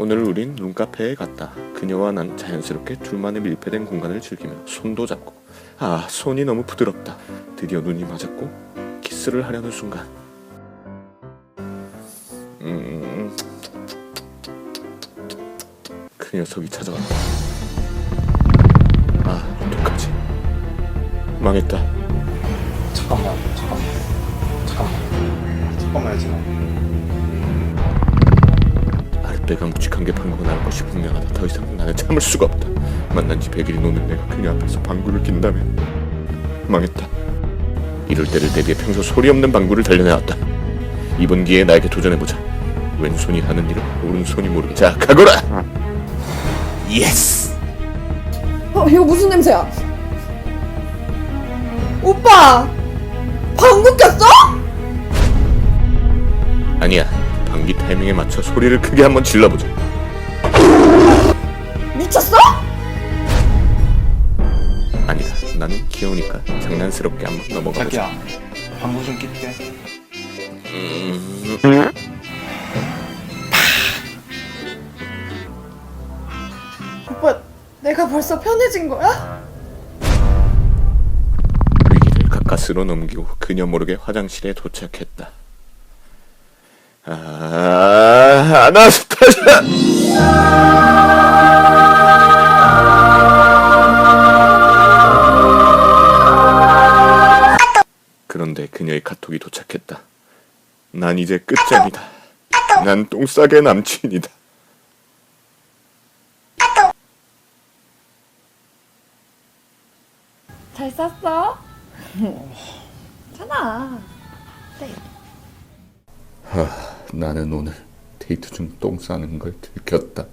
오늘 우린 룸카페에 갔다. 그녀와 난 자연스럽게 둘만의 밀폐된 공간을 즐기며 손도 잡고 아 손이 너무 부드럽다. 드디어 눈이 맞았고 키스를 하려는 순간 음... 그 녀석이 찾아왔다. 아 어떡하지? 망했다. 아랫배가 묵직한 게 방구가 나는 것이 분명하다. 더 이상 나는 참을 수가 없다. 만난 지 100일이 노는 내가 그녀 앞에서 방구를 낀다면 망했다. 이럴 때를 대비해 평소 소리 없는 방구를 달려나왔다. 이번 기회에 나에게 도전해보자. 왼손이 하는 일을 오른손이 모르게. 자, 가거라! 예스! 어, 이거 무슨 냄새야? 오빠! 방구 꼈어? 아니야. 방귀 타이밍에 맞춰 소리를 크게 한번 질러보자. 미쳤어? 아니다. 나는 귀여우니까 장난스럽게 한번 넘어가 보자. 자기야 방구 좀 낄게 음... 오빠, 내가 벌써 편해진 거야? 위기를 가까스로 넘기고 그녀 모르게 화장실에 도착했다. 아, 아나스타샤! 그런데 그녀의 카톡이 도착했다. 난 이제 끝장이다. 난 똥싸개 남친이다. 잘 쌌어? 괜찮아. 네. 나는 오늘 데이트 중 똥 싸는 걸 들켰다.